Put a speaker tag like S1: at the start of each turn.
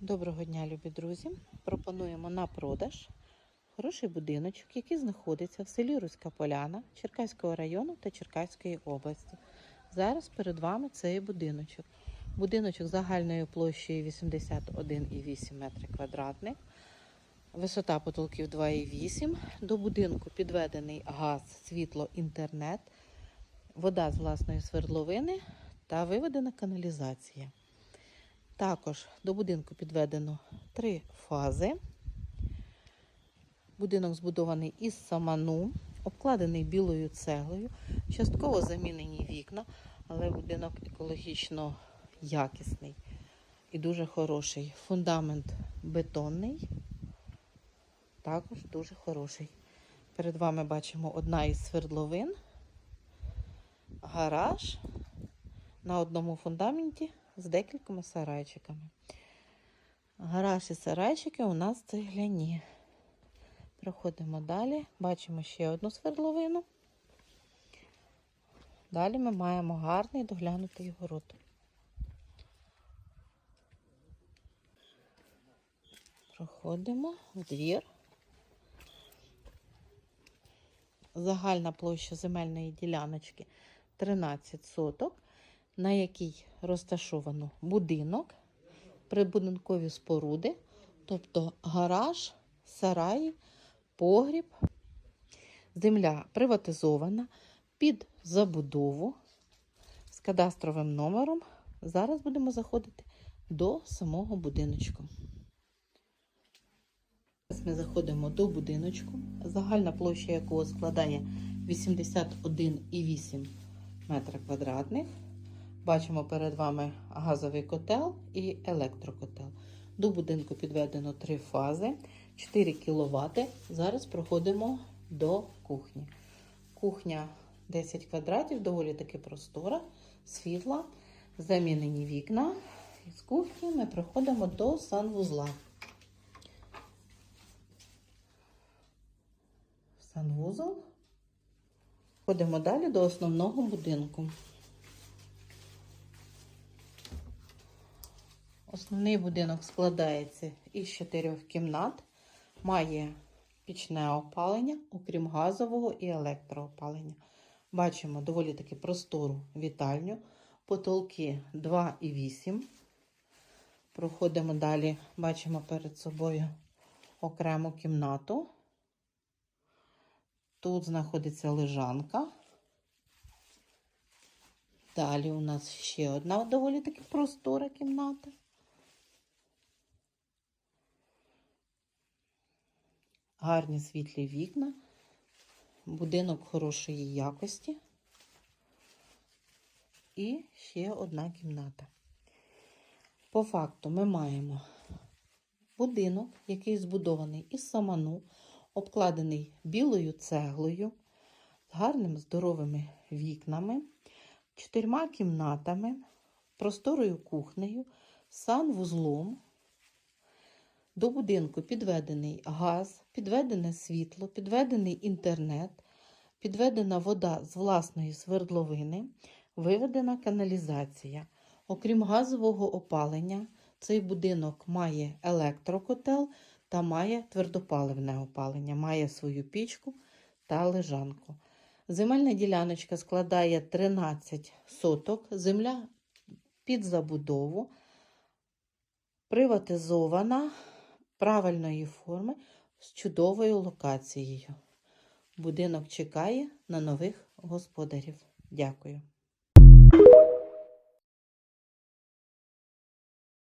S1: Доброго дня, любі друзі! Пропонуємо на продаж хороший будиночок, який знаходиться в селі Руська Поляна Черкаського району та Черкаської області. Зараз перед вами цей будиночок. Будиночок загальною площею 81,8 метри квадратних, висота потолків 2,8. До будинку підведений газ, світло, інтернет, вода з власної свердловини та виведена каналізація. Також до будинку підведено три фази. Будинок збудований із саману, обкладений білою цеглою, частково замінені вікна, але будинок екологічно якісний і дуже хороший. Фундамент бетонний, також дуже хороший. Перед вами бачимо одна із свердловин, гараж на одному фундаменті з декількома сарайчиками. Гараж і сарайчики у нас цегляні. Проходимо далі, бачимо ще одну свердловину. Далі ми маємо гарний доглянутий город. Проходимо в двір. Загальна площа земельної діляночки 13 соток на якій розташовано будинок, прибудинкові споруди, тобто гараж, сараї, погріб. Земля приватизована під забудову з кадастровим номером. Зараз будемо заходити до самого будиночку. Зараз ми заходимо до будиночку, загальна площа якого складає 81,8 метра квадратних. Бачимо перед вами газовий котел і електрокотел. До будинку підведено три фази, 4 кВт. Зараз проходимо до кухні. Кухня 10 квадратів, доволі таки простора, світла, замінені вікна. З кухні ми проходимо до санвузла. Санвузол. Ходимо далі до основного будинку. Основний будинок складається із чотирьох кімнат, має пічне опалення, окрім газового і електроопалення. Бачимо доволі таки простору вітальню, потолки 2,8. Проходимо далі, бачимо перед собою окрему кімнату. Тут знаходиться лежанка. Далі у нас ще одна доволі таки простора кімната. Гарні світлі вікна, будинок хорошої якості і ще одна кімната. По факту ми маємо будинок, який збудований із саману, обкладений білою цеглою, з гарними здоровими вікнами, чотирма кімнатами, просторою кухнею, санвузлом. До будинку підведений газ, підведене світло, підведений інтернет, підведена вода з власної свердловини, виведена каналізація. Окрім газового опалення, цей будинок має електрокотел та має твердопаливне опалення, має свою пічку та лежанку. Земельна діляночка складає 13 соток, земля під забудову, приватизована правильної форми з чудовою локацією. Будинок чекає на нових господарів. Дякую.